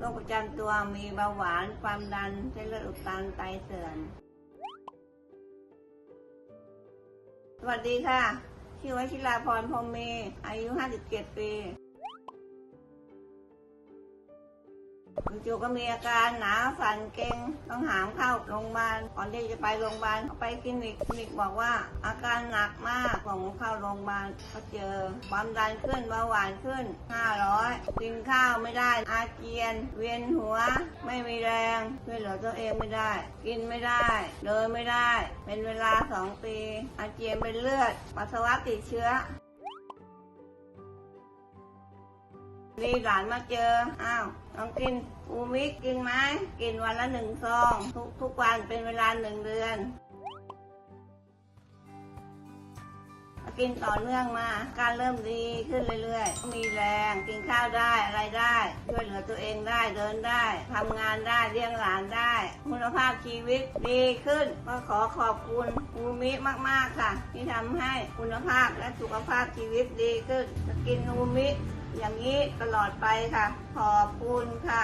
รคประจำตัวมีเบาหวาน ความดัน เส้นเลือดอุดตัน ไตเสื่อม สวัสดีค่ะ ชื่อวชิราพรพรมเม อายุ 57 ปี จู่ก็มีอาการหนาวสั่นเกร็งต้องหามเข้าโรงพยาบาลก่อนที่จะไปโรงพยาบาลเขาไปคลินิกคลินิกบอกว่า อาการหนักมากส่งเข้าโรงพยาบาลเขาเจอความดันขึ้นเบาหวานขึ้น 500 กินข้าวไม่ได้ อาเจียน เวียนหัว ไม่มีแรงช่วยเหลือตัวเองไม่ได้ กินไม่ได้ เดินไม่ได้ เป็นเวลาสองปี อาเจียนเป็นเลือด ปัสสาวะติดเชื้อ มีหลานมาเจอ อ้าวลองกินอูมิกกินไหมกินวันละหนึ่งซอง ทุกทุกวันเป็นเวลาหนึ่งเดือน กินต่อเนื่องมา การเริ่มดีขึ้นเรื่อยๆ มีแรงกินข้าวได้อะไรได้ ช่วยเหลือตัวเองได้เดินได้ทำงานได้เลี้ยงหลานได้ คุณภาพชีวิตดีขึ้น ก็ขอขอบคุณอูมิมากๆค่ะ ที่ทำให้คุณภาพและสุขภาพชีวิตดีขึ้นกินอูมิ อย่างนี้ตลอดไปค่ะ ขอบคุณค่ะ